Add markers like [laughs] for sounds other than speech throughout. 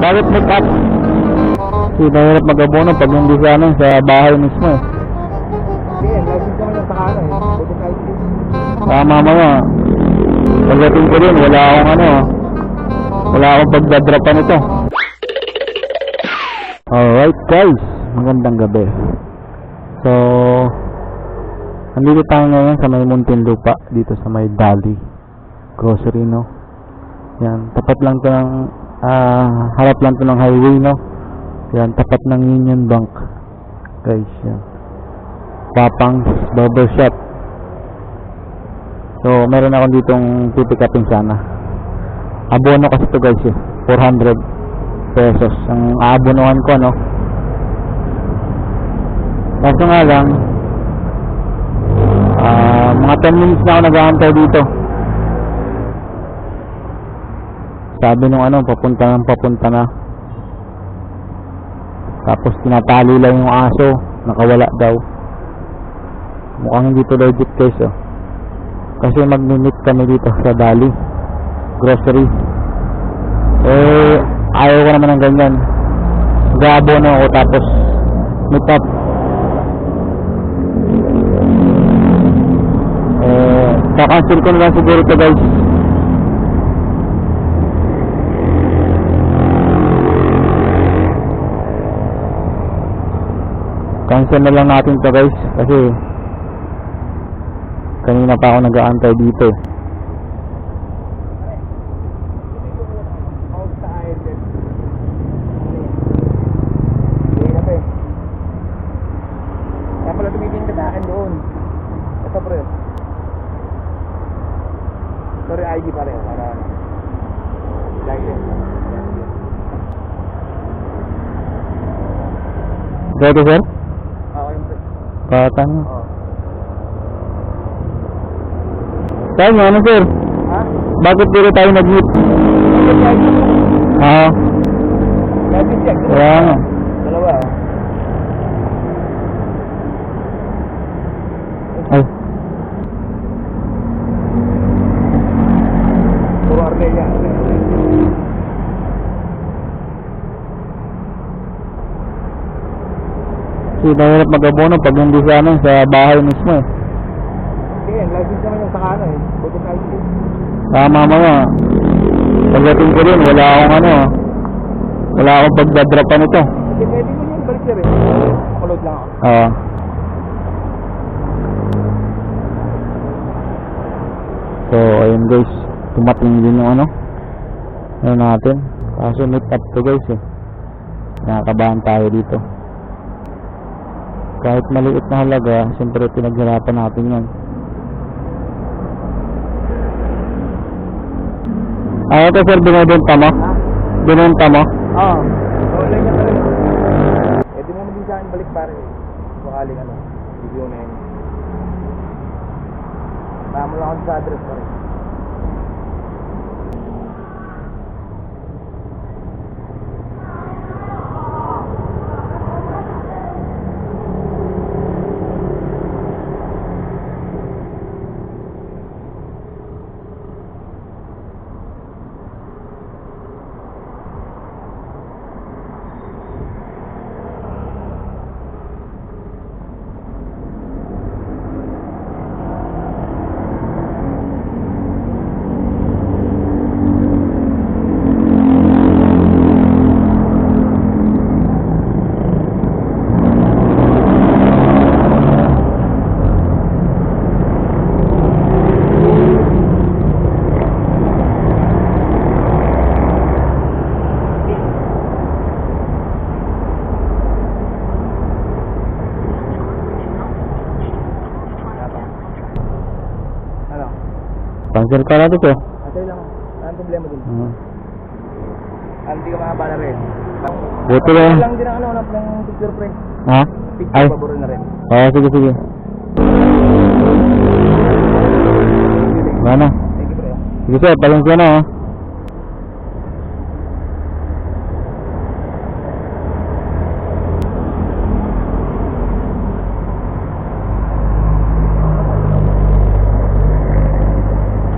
Bakit cut? Kasi mahirap mag-abono pag hindi sa ano, sa bahay mismo eh. Sige, license naman yung sakana eh. Buti kahit Baka mamaya, pagdating ko din, wala akong ano, wala akong pagdadrapan ito. Alright guys, magandang gabi. So, nandito tayo ngayon sa may Muntinlupa, dito sa may Dali Grocery, no? Yan, tapat lang to ng, ah, harap lang to ng highway, no? Yan, tapat ng Union Bank. Guys, yan. Papang's Barbershop. So, meron ako ditong pipikapin sana. Abono kasi to guys eh. 400 pesos ang aabonohan ko, no? Kaso nga lang, ah, mga 10 minutes na ako nag-aantay dito. Sabi nung ano, papunta na, papunta na. Tapos tinatali lang yung aso, nakawala daw. Mukhang hindi to legit guys, oh. Kasi mag-meet kami dito sa Dali Grocery. Eh, ayaw ko naman ng ganyan. Mag-aabono ako tapos meet up. Eh, kakancel ko na lang siguro to guys. Cancel na lang natin to guys kasi kanina pa ako nag-aantay dito. Sorry, ID pa rin. Para. License. Ready sir? Pre. Patang. Oo. Tayo nga ano sir? Ha? Bakit dito tayo nag-meet? Ah, License check. kaya nga. Kasi mahirap mag-abono pag hindi sa ano, sa bahay mismo eh. Sige, license naman yung sakana eh. Buti kahit Baka mamaya, pagdating ko rin, wala akong ano, wala akong pagdadrapan ito. Sige, pwede mo yun. Balik siya rin. Makulod lang ako. Ah. So, ayun guys, tumating din yung ano, ano natin. Kaso meet up to guys eh. Nakakabahan tayo dito. Kahit maliit na halaga, siyempre pinaghirapan natin yan. Ah, ito sir, binibenta mo? Binenta mo? Oo. Wala niya pala. Eh, di naman din sa akin balik pare. Bakaling ano, video na yun. Tama lang sa address pare. Ano? Cancel ka natin ko. Atay lang. Anong problema dun? Uh, Ano, hindi ka makabala rin. buti na. lang din ang ano, ng ng picture pre. Ha? Picture Ay. pabor na rin. Oo, sige, sige. Mana? Thank you pre. Sige sir, pasensya na ha.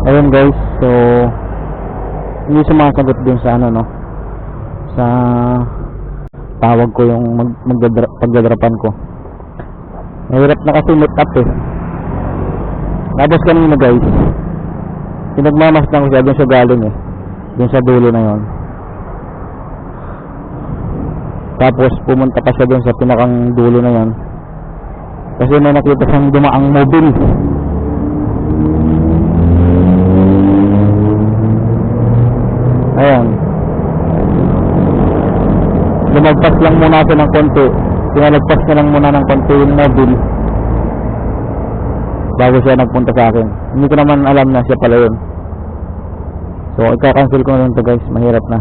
Ayun guys, so hindi sumasagot dun sa ano no sa tawag ko yung mag, magdadra- pagdadrapan ko. Mahirap na kasi meet up eh. Tapos kanina guys, pinagmamasdan ko siya doon siya galing eh. Doon sa dulo na yon. Tapos pumunta pa siya doon sa pinakang dulo na yon. Kasi may nakita siyang dumaang mobile. Lang muna ako ng konti. Pinalagpas niya lang muna ng konti yung mobile. Bago siya nagpunta sa akin. Hindi ko naman alam na siya pala yun. So, ika-cancel ko na rin to guys. Mahirap na.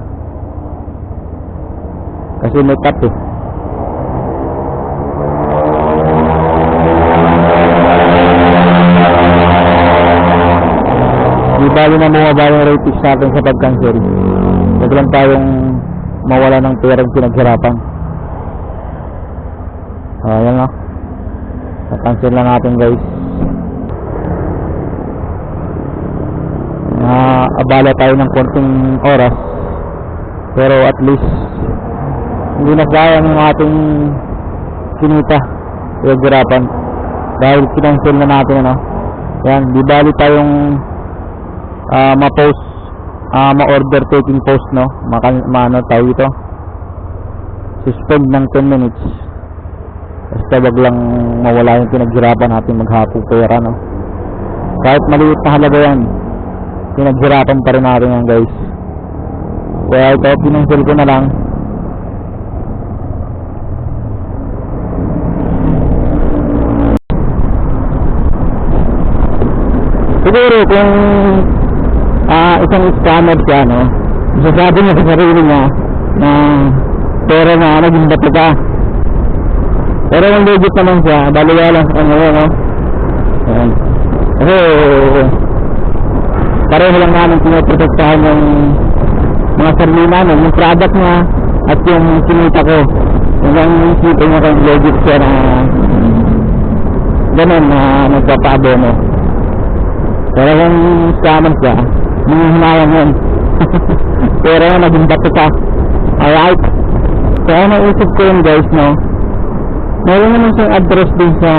Kasi may cut eh. Di bali na bumaba yung rating sa atin sa pag-cancel. Huwag lang tayong mawala ng perang pinaghirapan. Oh, ayan na. Na-cancel na natin guys. Na abala tayo ng konting oras. Pero at least hindi na sayang yung ating kinita. Pinaghirapan. Dahil kinancel na natin ano. Yan, di bali tayong ah ma-post ah ma-order taking post no Maka, maano tayo ito suspend ng 10 minutes basta wag lang mawala yung pinaghirapan natin maghapo pera no kahit maliit na halaga yan pinaghirapan pa rin natin yan guys kaya ito pinansel ko na lang siguro kung ah isang scammer siya, no? Sasabi niya sa sarili niya na pera na naging bato ka. Pero yung legit naman siya, baliwa lang sa kanya yun, no? Ayan. Kasi, pareho lang namin pinoprotektahan yung mga sarili namin, yung product niya at yung sinita ko. Yung ang isipin niya kung legit siya na ganun na nagpapaabono. Pero kung scammer siya, mga hinayan yun. [laughs] Pero naging bato ka. Alright? Kaya naisip ko yun guys, no? Meron naman siyang address din sa...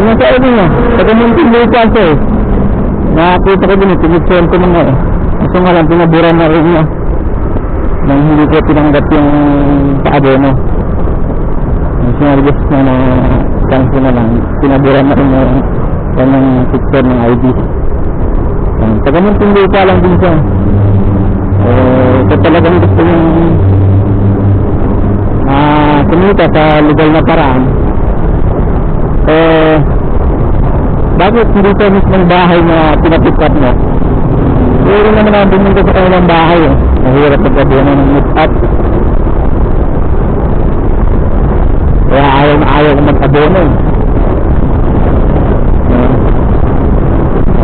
Yung sa ano niya, taga Muntinlupa siya eh. Nakakita ko din, tinitsuan ko naman eh. Kaso nga lang, pinabura na rin niya. Nang hindi ko tinanggap yung paabono. Yung sinargas na na cancel na lang, pinabura na rin yung kanyang picture ng ID. Taga Muntinlupa lang din siya. Eh, ito talagang gusto yung kumita sa legal na paraan. Eh, bakit hindi sa mismong bahay na pinapick up mo? Pwede naman natin pumunta sa kanilang bahay eh. Mahirap pagkabihan ng meet up. Kaya ayaw na ayaw ko mag-abono eh.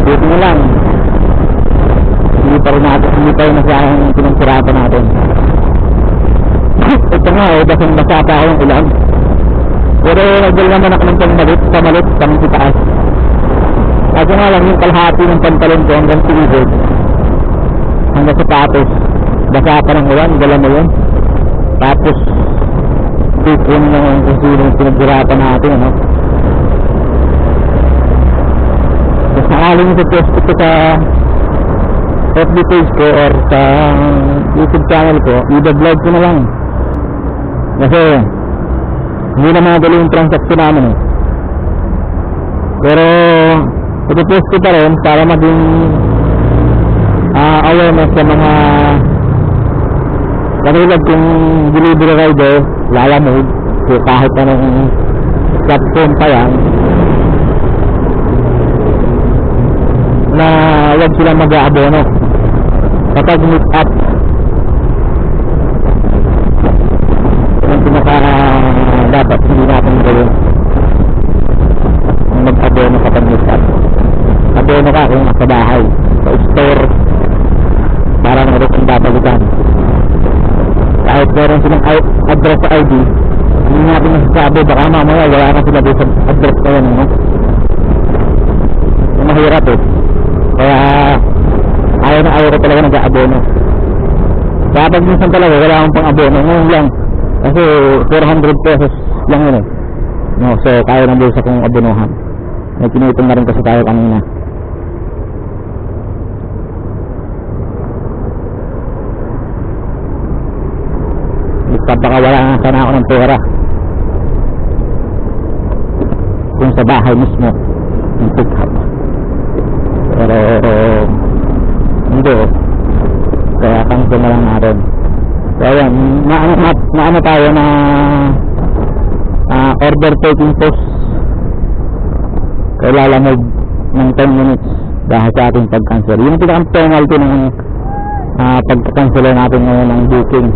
Dito na lang. Hindi pa rin natin, hindi pa rin nasayang pinagsirapan natin. Ito nga eh, basang basa pa ako. Pero nagdala naman ako ng pamalit, pamalit, pang taas. Kaso nga lang yung kalahati ng pantalon ko hanggang sinigod. Hanggang sapatos. Basa pa ng ulan, dala mo yun. Tapos, tipon na yung kung sino natin, ano. Kung sakaling ito-post ko sa FB page ko or sa YouTube channel ko, i-vlog ko na lang. Kasi, hindi na madali yung transaction namin eh. Pero, ito-post ko pa rin para maging ah awareness sa mga katulad kung delivery rider, lalamove, so kahit anong platform pa yan, na huwag silang mag-aabono kapag meet up yung pinaka dapat hindi natin gawin yung mag-abono kapag meet up abono nasa bahay sa store para meron kang babalikan kahit meron silang address sa ID hindi natin masasabi baka mamaya wala na sila doon sa address na yan no? Yung mahirap eh kaya ayaw na ayaw ko talaga nag-aabono pag minsan talaga, wala akong pang abono. Ngayon lang. Kasi 400 pesos lang yun eh. No, so kaya ng bulsa kong abonohan. May kinitong na rin kasi tayo kanina. Nagpapakawala nga sana ako ng pera. Kung sa bahay mismo, yung pick up. Pero, hindi eh. Kaya cancel na lang natin. So, ayan, na, na, na, na tayo na ah, order taking post. Kaya lalamog ng 10 minutes dahil sa ating pag-cancel. Yung pinaka penalty ng uh, pagka-cancel natin ngayon ng booking